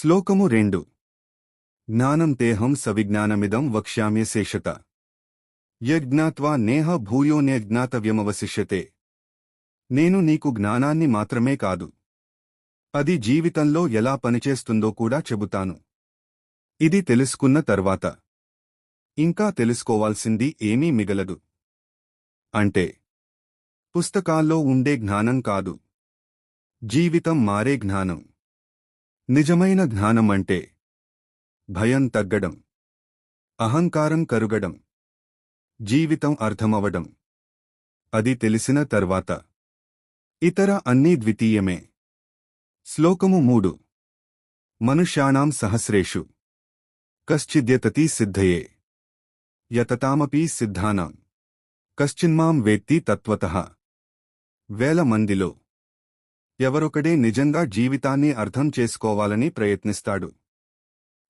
శ్లోకము రెండు. జ్ఞానం తేహం సవిజ్ఞానమిదం వక్ష్యామ్య శేషత. యజ్ఞాత్వా నేహ భూయోన్యజ్ఞాతవ్యమవశిష్యతే నేను నీకు జ్ఞానాన్ని మాత్రమే కాదు. అది జీవితంలో ఎలా పనిచేస్తుందో కూడా చెబుతాను. ఇది తెలుసుకున్న తర్వాత. ఇంకా తెలుసుకోవాల్సింది ఏమీ మిగలదు. అంటే. పుస్తకాల్లో ఉండే జ్ఞానం కాదు. జీవితం మారే జ్ఞానం. నిజమైన జ్ఞానం అంటే భయం తగ్గడం అహంకారం కరుగడం జీవితం అర్థమవడం. అది తెలిసిన తర్వాత ఇతర అన్నీ ద్వితీయమే. శ్లోకము మూడు. మనుష్యాణం సహస్రేషు. కశ్చిద్యతతి సిద్ధయే. యతతామపి సిద్ధానాం. కశ్చిన్మాం వేత్తి తత్వతః. వేల మందిలో. ఎవరొకడే నిజంగా జీవితాన్ని అర్థం చేసుకోవాలని ప్రయత్నిస్తాడు.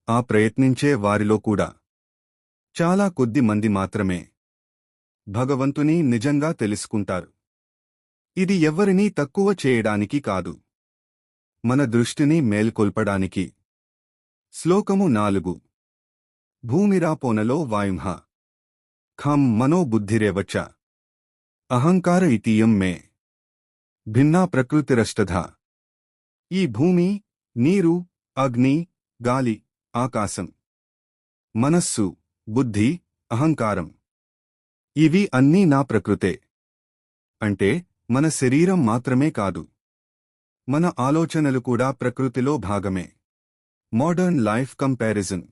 ఆ ప్రయత్నించే వారిలో కూడా చాలా కొద్ది మంది మాత్రమే భగవంతుని నిజంగా తెలుసుకుంటారు. ఇది ఎవ్వరినీ తక్కువ చేయడానికి కాదు. మన దృష్టిని మేల్కొల్పడానికి. శ్లోకము నాలుగు. భూమిరాపోనలో వాయుంహ. ఖం మనోబుద్ధిరేవచ అహంకార ఇతీయం మే. భిన్నా ప్రకృతిరష్టధ ఈ భూమి నీరు అగ్ని గాలి ఆకాశం. మనస్సు బుద్ధి అహంకారం. ఇవి అన్నీ నా ప్రకృతే. అంటే మన శరీరం మాత్రమే కాదు. మన ఆలోచనలు కూడా ప్రకృతిలో భాగమే. Modern life comparison.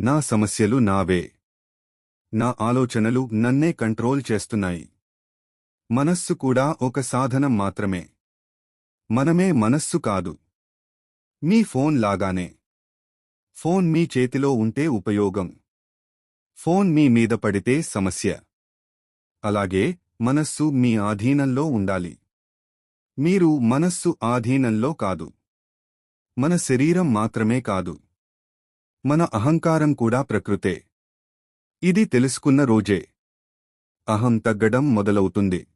నా సమస్యలు నావే. నా ఆలోచనలు నన్నే కంట్రోల్ చేస్తున్నాయి. మనస్సు కూడా ఒక సాధనం మాత్రమే. మనమే మనస్సు కాదు. మీ ఫోన్ లాగానే. ఫోన్ మీ చేతిలో ఉంటే ఉపయోగం. ఫోన్ మీ మీద పడితే సమస్య. అలాగే మనస్సు మీ ఆధీనంలో ఉండాలి. మీరు మనస్సు ఆధీనంలో కాదు. మన శరీరం మాత్రమే కాదు. మన అహంకారం కూడా ప్రకృతే. ఇది తెలుసుకున్న రోజే. అహం తగ్గడం మొదలవుతుంది.